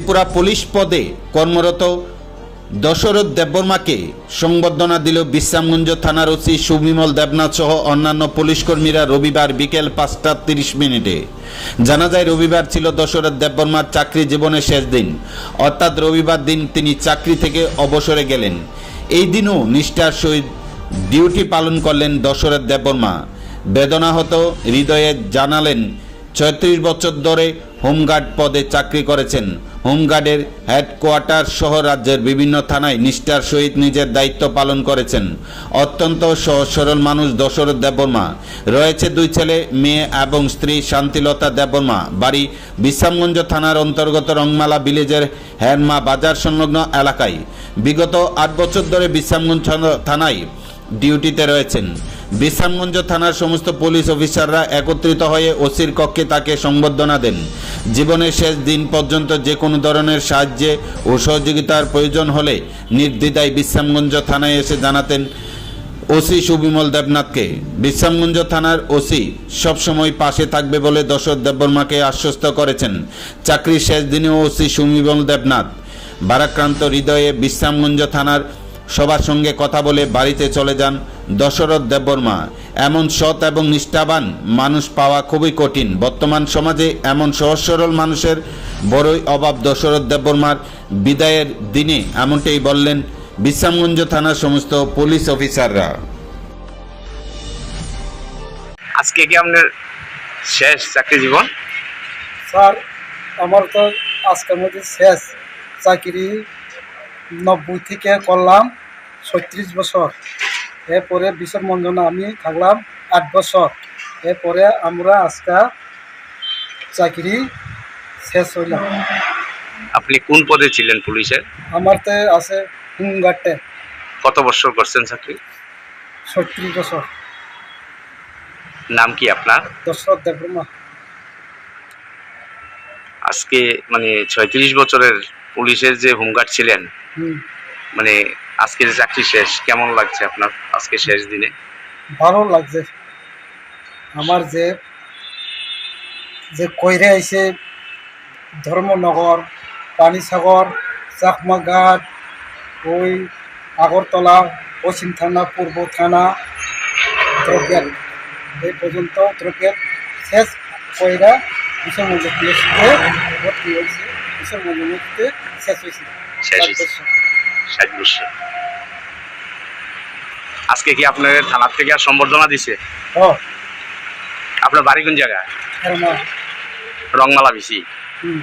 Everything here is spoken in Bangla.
ত্রিপুরা পুলিশ পদে কর্মরত দশরথ দেববর্মাকে সংবর্ধনা দিল বিশ্রামগঞ্জ থানার ওসি সুবিমল দেবনাথ সহ অন্যান্য পুলিশ কর্মীরা রবিবার বিকেল পাঁচটা তিরিশ মিনিটে। জানা যায়, রবিবার ছিল দশরথ দেববর্মার চাকরি জীবনের শেষ দিন। অর্থাৎ রবিবার দিন তিনি চাকরি থেকে অবসরে গেলেন। এই দিনও নিষ্ঠার সহিত ডিউটি পালন করলেন দশরথ দেববর্মা। বেদনাহত হৃদয়ে জানালেন ছয়ত্রিশ বছর ধরে হোমগার্ড পদে চাকরি করেছেন। হোমগার্ডের হেডকোয়ার্টার সহ রাজ্যের বিভিন্ন থানায় নিষ্ঠার সহিত নিজের দায়িত্ব পালন করেছেন। অত্যন্ত সহজ সরল মানুষ দশরথ দেববর্মা। রয়েছে দুই ছেলে, মেয়ে এবং স্ত্রী শান্তিলতা দেববর্মা। বাড়ি বিশ্রামগঞ্জ থানার অন্তর্গত রংমালা ভিলেজের হ্যানমা বাজার সংলগ্ন এলাকায়। বিগত আট বছর ধরে বিশ্রামগঞ্জ থানায় ডিউটিতে রয়েছেন। বিশ্রামগঞ্জ থানার সমস্ত পুলিশ অফিসাররা একত্রিত হয়ে ওসির কক্ষে তাকে সংবর্ধনা দেন। জীবনের শেষ দিন পর্যন্ত যে কোনো ধরনের সাহায্যে ও সহযোগিতার প্রয়োজন হলে নির্দ্বিধায় বিশ্রামগঞ্জ থানায় এসে জানাতেন ওসি সুবিমল দেবনাথকে। বিশ্রামগঞ্জ থানার ওসি সবসময় পাশে থাকবে বলে দশরথ দেববর্মাকে আশ্বস্ত করেছেন। চাকরির শেষ দিনেও ওসি সুবিমল দেবনাথ। ভারাক্রান্ত হৃদয়ে বিশ্রামগঞ্জ থানার সবার সঙ্গে কথা বলে বাড়িতে চলে যান দশরথ দেববর্মা। এমন সৎ এবং নিষ্ঠাবান মানুষ পাওয়া খুবই কঠিন। বর্তমান সমাজে এমন সহজ সরল মানুষের বড়ই অভাব দশরথ দেববর্মার বিদায়ের দিনে। এমনটাই বললেন বিশ্রামগঞ্জ থানার সমস্ত পুলিশ অফিসাররা। আজকে কি আপনার শেষ চাকরি জীবন? স্যার আমার তো আজকের মধ্যে শেষ চাকরি নব্বই থেকে করলাম ছত্রিশ বছর। এরপরে বিশ্বর মঞ্জনা আমি থাকলাম আট বছর। এরপরে আমরা আজকে চাকরি শেষ হইলাম। আপনি কোন পদে ছিলেন পুলিশের? আমার তো আছে হুমগাটে কত বছর করছেন চাকরি? ছত্রিশ বছর। নাম কি আপনার? দশরথ দেবর্মা আজকে মানে ছয়ত্রিশ বছরের পুলিশের যে হোমগার্ড ছিলেন মানে আজকে যে চাকরি শেষ কেমন লাগছে আপনার আজকে শেষ দিনে? ভালো লাগছে। আমার যে যে কইরে আইছে ধর্মনগর পানিসাগর চাকমাঘাট ওই আগরতলা পশ্চিম থানা পূর্ব থানা দ্রব্যাট এই পর্যন্ত দ্রব্যাট শেষ কইরা মন্দির পিএসিতে ভর্তি হয়েছে। শেষ হয়েছে। ষাট বছর। আজকে কি আপনার থানার থেকে আর সম্বর্ধনা দিছে? আপনার বাড়ি কোন জায়গা রংমালা বিসি হুম।